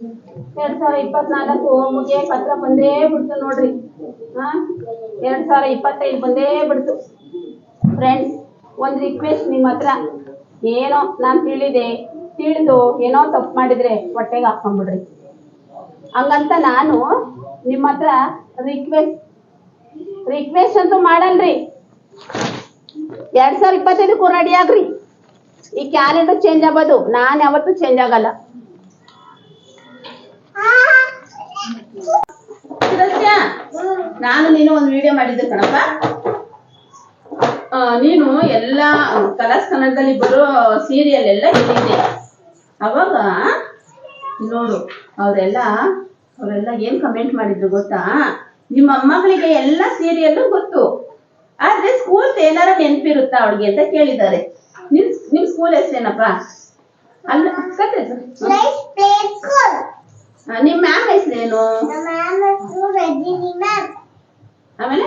ಎರಡ್ ಸಾವಿರ ಇಪ್ಪತ್ನಾಲ್ಕು ಮುಗಿಯ ಪತ್ರ ಬಂದೇ ಬಿಡ್ತು ನೋಡ್ರಿ. ಹಾ? ಎರಡ್ ಸಾವಿರ ಇಪ್ಪತ್ತೈದು ಬಂದೇ ಬಿಡ್ತು. ಫ್ರೆಂಡ್ಸ್ ಒಂದ್ ರಿಕ್ವೆಸ್ಟ್ ನಿಮ್ಮ ಹತ್ರ. ಏನೋ ನಾನ್ ತಿಳಿದೆ. ತಿಳಿದು ಏನೋ ತಪ್ಪು ಮಾಡಿದ್ರೆ ಹೊಟ್ಟೆಗೆ ಹಾಕೊಂಡ್ಬಿಡ್ರಿ ಹಂಗಂತ ನಾನು ನಿಮ್ಮ ಹತ್ರ ರಿಕ್ವೆಸ್ಟ್ ರಿಕ್ವೆಸ್ಟ್ ಅಂತೂ ಮಾಡಲ್ರಿ. ಎರಡ್ ಸಾವಿರ ಇಪ್ಪತ್ತೈದಕ್ಕೂ ರೆಡಿ ಆಗ್ರಿ. ಈ ಕ್ಯಾಲೆಂಡರ್ ಚೇಂಜ್ ಆಗೋದು. ನಾನ್ ಯಾವತ್ತೂ ಚೇಂಜ್ ಆಗಲ್ಲ. ನಾನು ನೀನು ಒಂದು ವಿಡಿಯೋ ಮಾಡಿದ್ದೆ ಕಣಪ್ಪ. ನೀನು ಎಲ್ಲ ಕಲರ್ಸ್ ಕನ್ನಡದಲ್ಲಿ ಬರೋ ಸೀರಿಯಲ್ ಎಲ್ಲ ಹೇಳಿದ್ದೆ ಅವಾಗ, ನೋಡು, ಅವರೆಲ್ಲ ಅವರೆಲ್ಲ ಏನ್ ಕಮೆಂಟ್ ಮಾಡಿದ್ರು ಗೊತ್ತಾ? ನಿಮ್ಮ ಅಮ್ಮಗಳಿಗೆ ಎಲ್ಲ ಸೀರಿಯಲ್ ಗೊತ್ತು. ಆದ್ರೆ ಸ್ಕೂಲ್ ಏನಾರ ನೆನಪಿರುತ್ತಾ ಅವಳಿಗೆ ಅಂತ ಕೇಳಿದ್ದಾರೆ. ನಿಮ್ ನಿಮ್ ಸ್ಕೂಲ್ ಹೆಸರೇನಪ್ಪ? ಅಲ್ಲ ಕತೆ ಹೆಸ್ರು? Let's play school. ನಿಮ್ ಮ್ಯಾಮ್ ಹೆಸರೇನು ಸಜಿನಾ to Rajini ma'am. ಆಮೇಲೆ.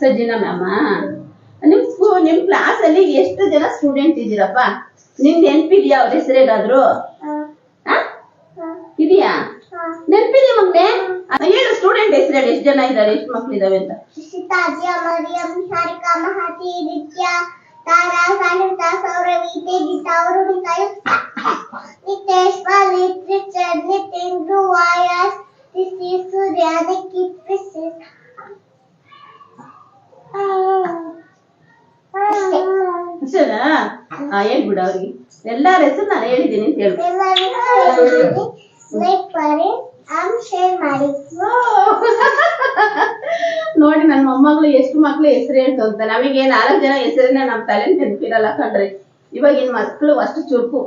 ಸಜ್ಜಿನ ಮ್ಯಾಮ ನಿಮ್ ಸ್ಕೂಲ್ ನಿಮ್ ಕ್ಲಾಸ್ ಅಲ್ಲಿ ಎಷ್ಟು ಜನ ಸ್ಟೂಡೆಂಟ್ ಇದ್ದೀರಪ್ಪ ನಿಮ್ ನೆನ್ಪಿದ್ಯಾ ಅವ್ರ ಹೆಸರೇಗಾದ್ರು uh, ಇದೆಯಾ. ನೆನ್ಪಿದ್ಯಾ ಆ, ಹೇಳು ಸ್ಟೂಡೆಂಟ್ ಹೆಸರು ಹೇಳಿ ಎಷ್ಟು ಜನ ಇದ್ದಾರೆ ಎಷ್ಟು ಮಕ್ಳು ಇದಾವೆ ಅಂತ Sitaja, Mariam, Sarika, Mahati, Ditya, Tara, Sanita, Sauravi, Tejita, Arumika, Nitesh, Palit, Richard, Nitin, Dhruwayas, Rishi, Surya, Nikit, Princess. ಅಷ್ಟೇ. ಅಷ್ಟೇನಾ ಹಾ ಹೇಳ್ಬಿಡು ಅವ್ರಿಗೆ ಎಲ್ಲಾರ ಹೆಸರು ನಾನು ಹೇಳಿದ್ದೀನಿ ಅಂತ ಹೇಳು ಎಲ್ಲರಿಗೂ ಲೈಕ್ ಮಾಡಿ ಆಮ್ ಶೇರ್ ಮಾಡಿ ಓ! ನೋಡಿ ನನ್ನ ಮೊಮ್ಮಗಳು ಎಷ್ಟು ಮಕ್ಳು ಹೆಸರು ಹೇಳ್ತಾ ನಮಗೆ ನಾಲ್ಕು ಜನ ಹೆಸರಿನ ನಮ್ಮ ತಲೆ ನೆನಪಿರಲ್ಲ ಕಣ್ರಿ. ಇವಾಗಿನ ಮಕ್ಕಳು ಅಷ್ಟು ಚುರುಕು.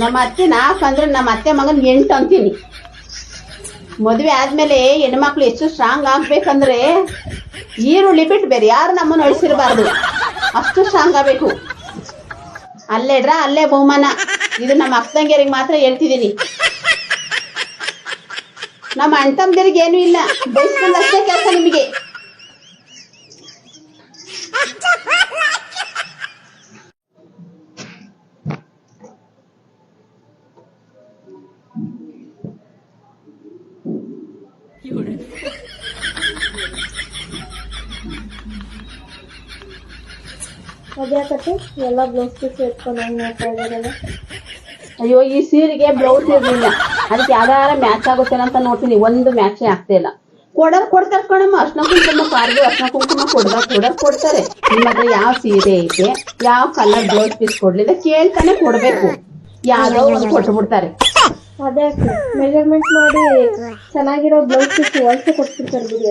ನಮ್ಮ ಅತ್ತೆ ನಾಲ್ಕು ಅಂದ್ರೆ ನಮ್ಮ ಅತ್ತೆ ಮಗನ್ ಎಂಟು ಅಂತೀನಿ. ಮದುವೆ ಆದ್ಮೇಲೆ ಹೆಣ್ಮಕ್ಳು ಎಷ್ಟು ಸ್ಟ್ರಾಂಗ್ ಆಗ್ಬೇಕಂದ್ರೆ ಈರುಳ್ಳಿ ಬಿಟ್ಟು ಬೇರೆ ಯಾರು ನಮ್ಮನ್ನು ಅಳಿಸಿರಬಾರ್ದು. ಅಷ್ಟು ಸ್ಟ್ರಾಂಗ್ ಆಗಬೇಕು. ಅಲ್ಲೇಡ್ರ, ಅಲ್ಲೇ ಬಹುಮಾನ. ಇದು ನಮ್ಮ ಅಕ್ಕಂಗೇರಿಗೆ ಮಾತ್ರ ಹೇಳ್ತಿದ್ದೀನಿ. ನಮ್ಮ ಅಣ್ಣ ಏನು ಇಲ್ಲ. ಅಷ್ಟೇ ಕೆಲಸ ನಿಮಗೆ. ಅದ್ಯಾಕತ್ತೆ ಎಲ್ಲ ಬ್ಲೌಸ್ ಪೀಸ್ ಎತ್ಕೊಂಡು ಹೋಗಿ ನೋಡ್ತಾ ಇದ್ದಾರಲ್ಲ. ಅಯ್ಯೋ ಈ ಸೀರೆಗೆ ಬ್ಲೌಸ್ ಇರಲಿಲ್ಲ. ಅದಕ್ಕೆ ಯಾವ್ದಾರ ಮ್ಯಾಚ್ ಆಗುತ್ತೆ ಅಂತ ನೋಡ್ತೀನಿ. ಒಂದು ಮ್ಯಾಚೇ ಆಗ್ತಾ ಇಲ್ಲ. ಕೊಡೋರ್ ಕೊಡ್ತಾರೆ ಕಣಮ್ಮ. ಅರ್ಶನ ಕುಂಕುಮ ಕಾರ್ಗೆ ಅರ್ಶನ ಕುಂಕುಮ ಕೊಡ್ದ ಕೊಡೋರ್ ಕೊಡ್ತಾರೆ. ನಿಮ್ಮ ಹತ್ರ ಯಾವ ಸೀರೆ ಐತೆ ಯಾವ ಕಲರ್ ಬ್ಲೌಸ್ ಪೀಸ್ ಕೊಡ್ಲಿಲ್ಲ ಕೇಳ್ತಾನೆ ಕೊಡ್ಬೇಕು. ಯಾವ್ದೋ ಒಂದು ಕೊಟ್ಟು ಬಿಡ್ತಾರೆ. ಅದೇ ಮೆಜರ್ಮೆಂಟ್ ಮಾಡಿ ಚೆನ್ನಾಗಿರೋ ಬ್ಲೌಸ್ ಪೀಸ್ ಹೊಲ್ಸೆ ಕೊಟ್ಬಿಡ್ತಾರೆ ಬಿಡಿ